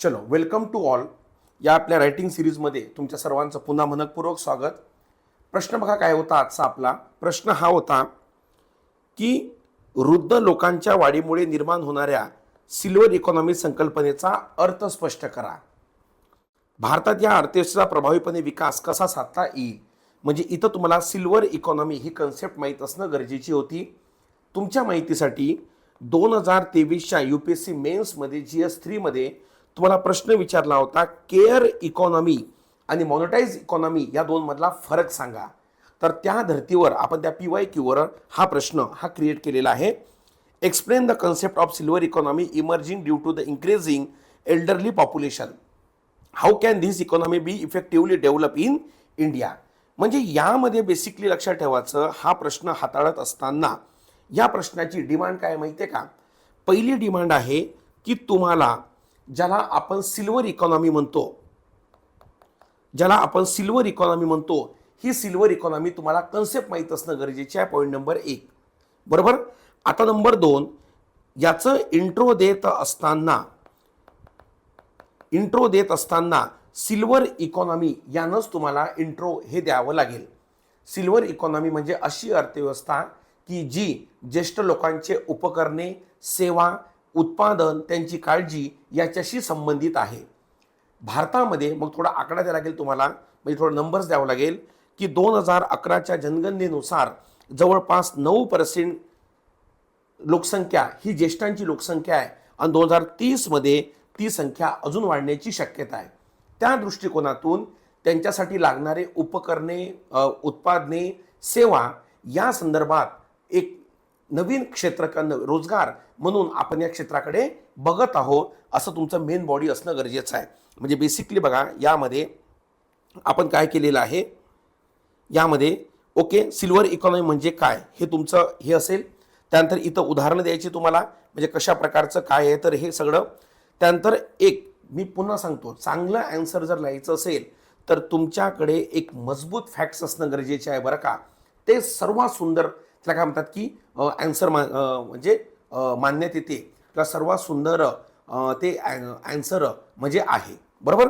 चलो welcome to all या आपल्या रायटिंग सिरीजमध्ये तुमच्या सर्वांचं पुन्हा मनपूर्वक स्वागत. प्रश्न बघा काय होता आजचा आपला. प्रश्न हा होता की वृद्ध लोकांच्या वाढीमुळे निर्माण होणाऱ्या सिल्वर इकॉनॉमी संकल्पनेचा अर्थ स्पष्ट करा. भारतात या अर्थव्यवस्थेचा प्रभावीपणे विकास कसा साधता येईल? म्हणजे इथं तुम्हाला सिल्वर इकॉनॉमी ही कन्सेप्ट माहीत असणं गरजेची होती. तुमच्या माहितीसाठी दोन हजार तेवीसच्या यू पी एस सी मेन्समध्ये जी एस थ्रीमध्ये तुम्हाला प्रश्न विचारला होता केअर इकॉनॉमी आणि मॉनिटाईज इकॉनॉमी या दोनमधला फरक सांगा. तर त्या धर्तीवर आपण त्या पी वाय क्यूवर हा प्रश्न हा क्रिएट केलेला आहे. Explain the concept of silver economy emerging due to the increasing elderly population how can this economy be effectively develop in India म्हणजे यामध्ये बेसिकली लक्षात ठेवायचं हा प्रश्न हाताळत असताना या प्रश्नाची डिमांड काय माहिती आहे का? पहिली डिमांड आहे की तुम्हाला ज्याला आपण सिल्वर इकॉनॉमी म्हणतो ज्याला आपण सिल्वर इकॉनॉमी म्हणतो ही सिल्वर इकॉनॉमी तुम्हाला कन्सेप्ट माहीत असणं गरजेचे आहे. पॉईंट नंबर एक. बरोबर? आता नंबर दोन याचं इंट्रो देत असताना इंट्रो देत असताना सिल्वर इकॉनॉमी यानंच तुम्हाला इंट्रो हे द्यावं लागेल. सिल्वर इकॉनॉमी म्हणजे अशी अर्थव्यवस्था की जी ज्येष्ठ लोकांचे उपकरणे सेवा उत्पादन त्यांची काळजी याच्याशी संबंधित आहे. भारतामध्ये मग थोडा आकडा द्यावा लागेल तुम्हाला म्हणजे थोडं नंबर्स द्यावं लागेल की दोन हजार अकराच्या जनगणनेनुसार जवळपास नऊ पर्सेंट लोकसंख्या ही ज्येष्ठांची लोकसंख्या आहे आणि दोन हजार तीसमध्ये ती संख्या अजून वाढण्याची शक्यता आहे. त्या दृष्टिकोनातून त्यांच्यासाठी लागणारे उपकरणे उत्पादने सेवा या संदर्भात एक नवीन क्षेत्र रोजगार म्हणून आपण या क्षेत्राकडे बघत आहोत असं तुमचं मेन बॉडी असणं गरजेचं आहे. म्हणजे बेसिकली बघा यामध्ये आपण काय केलेलं आहे? यामध्ये ओके सिल्वर इकॉनॉमी म्हणजे काय? हे तुमचं हे असेल. त्यानंतर इथं उदाहरणं द्यायची तुम्हाला. म्हणजे कशा प्रकारचं काय आहे? तर हे सगळं. त्यानंतर एक मी पुन्हा सांगतो चांगलं अँसर जर लिहायचं असेल तर तुमच्याकडे एक मजबूत फॅक्ट्स असणं गरजेचे आहे बरं का. ते सर्वात सुंदर त्याला काय म्हणतात की अँसर मा म्हणजे अं, मानण्यात येते. किंवा सर्वात सुंदर ते अँसर म्हणजे आहे. बरोबर?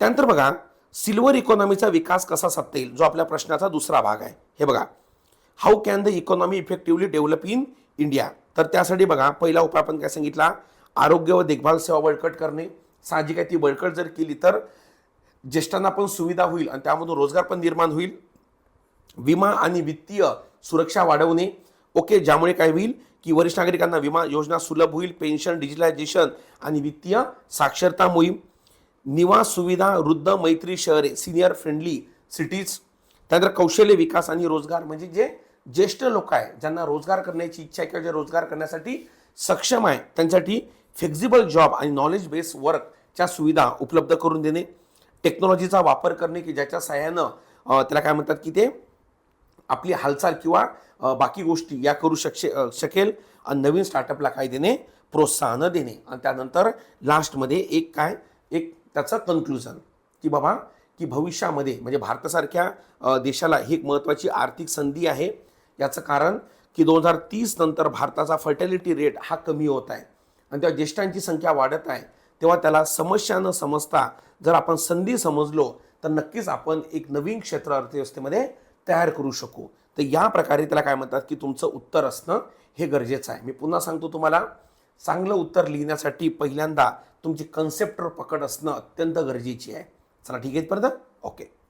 त्यानंतर बघा सिल्वर इकॉनॉमीचा विकास कसा साधता येईल? जो आपल्या प्रश्नाचा दुसरा भाग आहे. हे बघा. How can the economy effectively develop in India तर त्यासाठी बघा पहिला उपाय आपण काय सांगितला? आरोग्य व देखभाल सेवा बळकट करणे. साहजिक आहे ती बळकट जर केली तर ज्येष्ठांना पण सुविधा होईल आणि त्यामधून रोजगार पण निर्माण होईल. विमा आणि वित्तीय सुरक्षा वाढवणे ओके ज्यामुळे काय होईल की वरिष्ठ नागरिकांना विमा योजना सुलभ होईल पेन्शन डिजिटलायझेशन आणि वित्तीय साक्षरता मोहीम. निवास सुविधा वृद्ध मैत्री शहरे सिनियर फ्रेंडली सिटीज. त्यानंतर कौशल्य विकास आणि रोजगार म्हणजे जे ज्येष्ठ लोक आहे ज्यांना रोजगार करण्याची इच्छा आहे किंवा जे रोजगार करण्यासाठी सक्षम आहे त्यांच्यासाठी फ्लेक्झिबल जॉब आणि नॉलेज बेस वर्कच्या सुविधा उपलब्ध करून देणे. टेक्नॉलॉजीचा वापर करणे की ज्याच्या सहाय्यानं त्याला काय म्हणतात की ते आपली हालचाल किंवा बाकी गोष्टी या करू शकशे शकेल. आणि नवीन स्टार्टअपला काय देणे? प्रोत्साहन देणे. आणि त्यानंतर लास्टमध्ये एक काय? एक त्याचं कन्क्लुजन की बाबा की भविष्यामध्ये म्हणजे भारतासारख्या देशाला ही एक महत्त्वाची आर्थिक संधी आहे. याचं कारण की दोन हजार तीस नंतर भारताचा फर्टॅलिटी रेट हा कमी होत आहे. आणि तेव्हा ज्येष्ठांची संख्या वाढत आहे. तेव्हा त्याला समस्या न समजता जर आपण संधी समजलो तर नक्कीच आपण एक नवीन क्षेत्र अर्थव्यवस्थेमध्ये तयार करू शकू. तर या प्रकारे त्याला काय म्हणतात की तुमचं उत्तर असणं हे गरजेचं आहे. मी पुन्हा सांगतो तुम्हाला चांगलं उत्तर लिहिण्यासाठी पहिल्यांदा तुमची कन्सेप्टवर पकड असणं अत्यंत गरजेची आहे. चला ठीक आहे परत? ओके